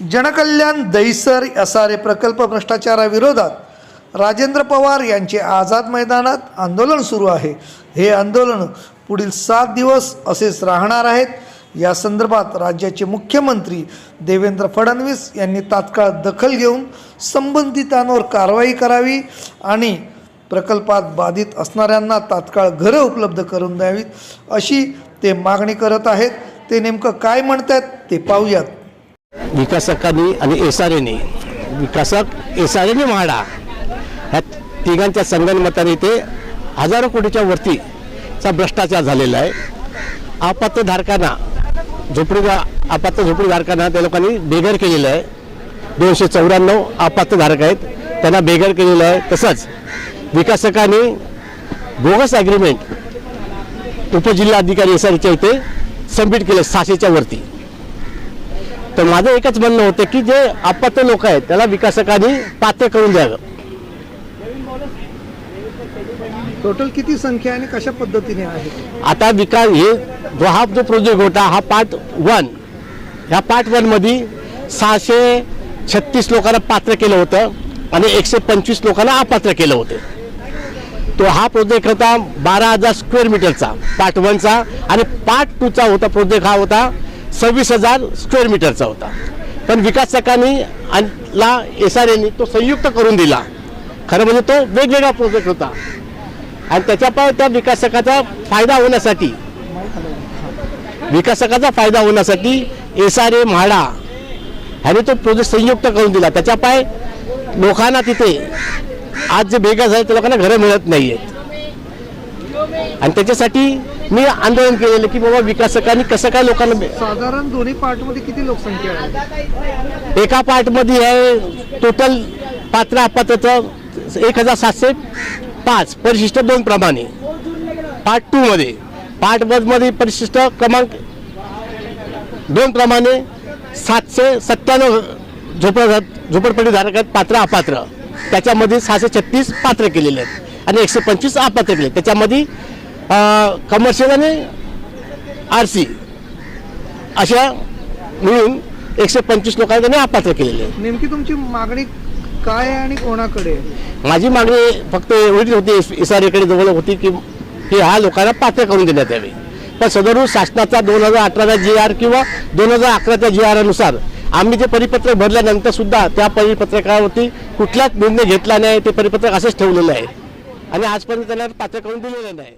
जनकल्याण दहिसर असारे प्रकल्प भ्रष्टाचाराविरोधात राजेंद्र पवार यांचे आझाद मैदानात आंदोलन सुरू आहे. हे आंदोलन पुढील सात दिवस असेच राहणार आहेत. या संदर्भात राज्याचे मुख्यमंत्री देवेंद्र फडणवीस यांनी तात्काळ दखल घेऊन संबंधितांवर कारवाई करावी आणि प्रकल्पात बाधित असणाऱ्यांना तात्काळ घरं उपलब्ध करून द्यावीत अशी ते मागणी करत आहेत. ते नेमकं काय म्हणतात ते पाहूयात. विकासकांनी आणि एस आर एने विकासक एस आर एने म्हाडा. ह्या तिघांच्या संगणमताने इथे हजारो कोटीच्या वरतीचा भ्रष्टाचार झालेला आहे. आपत्तधारकांना झोपडी आपत्त झोपडीधारकांना त्या लोकांनी बेघर केलेलं आहे. दोनशे चौऱ्याण्णव आपत्तधारक आहेत. त्यांना बेघर केलेलं आहे. तसंच विकासकांनी बोगस ॲग्रीमेंट उपजिल्हाधिकारी एस आर इथे सबमिट केलं सहाशेच्या वरती. तर माझं एकच म्हणणं होतं की जे अपात्र लोक आहेत त्याला विकासकांनी पात्र करून द्यावं. टोटल किती संख्या आणि कशा पद्धतीने आहे? आता विकास हे जो हा जो प्रोजेक्ट होता हा पार्ट वन ह्या पार्ट वनमध्ये सहाशे छत्तीस लोकांना पात्र केलं होतं आणि एकशे पंचवीस लोकांना अपात्र केलं होतं. तो हा प्रोजेक्ट होता बारा हजार स्क्वेअर मीटरचा पार्ट वनचा आणि पार्ट टूचा होता प्रोजेक्ट हा होता सव्वीस हजार स्क्वेअर मीटरचा होता. पण विकासकांनी सकानी ला एस आर एनी तो संयुक्त करून दिला. खरं म्हणजे तो वेगवेगळा प्रोजेक्ट होता. आणि त्याच्यापाय त्या विकासकाचा फायदा होण्यासाठी विकासकाचा फायदा होण्यासाठी एस आर ए म्हाडा ह्याने तो प्रोजेक्ट संयुक्त करून दिला. त्याच्या पाय लोकांना तिथे आज जे बेघर झाले त्या लोकांना घरं मिळत नाही आहेत आणि त्याच्यासाठी मी आंदोलन केलेलं की बाबा विकासकांनी कसं काय लोकांना साधारण दोन्ही पार्टमध्ये किती लोकसंख्या आहे? एका पार्टमध्ये आहे टोटल पात्र अपात्रचं एक हजार सातशे पाच परिशिष्ट दोन प्रमाणे. पार्ट टूमध्ये पार्ट वनमध्ये परिशिष्ट क्रमांक दोन प्रमाणे सातशे सत्त्याण्णव झोपड झोपडपट्टीधारक आहेत पात्र अपात्र. त्याच्यामध्ये सहाशे छत्तीस पात्र केलेले आहेत आणि एकशे पंचवीस अपात्र केले त्याच्यामध्ये कमर्शियल आणि आर सी अशा मिळून एकशे पंचवीस लोकांना त्यांनी अपात्र केलेले. आहे नेमकी तुमची मागणी काय आहे आणि कोणाकडे? माझी मागणी फक्त एवढीच होती एस आर एकडे जवळ होती की की ह्या लोकांना पात्र करून देण्यात यावे. पण सदरू शासनाचा दोन हजार अठराचा जी आर किंवा दोन हजार अकराच्या जी आरनुसार आम्ही जे परिपत्रक भरल्यानंतर सुद्धा त्या परिपत्रकावरती कुठलाच निर्णय घेतला नाही ते परिपत्रक असंच ठेवलेलं आहे. आणि आजपर्यंत त्यांना पात्र करून दिलेलं नाही.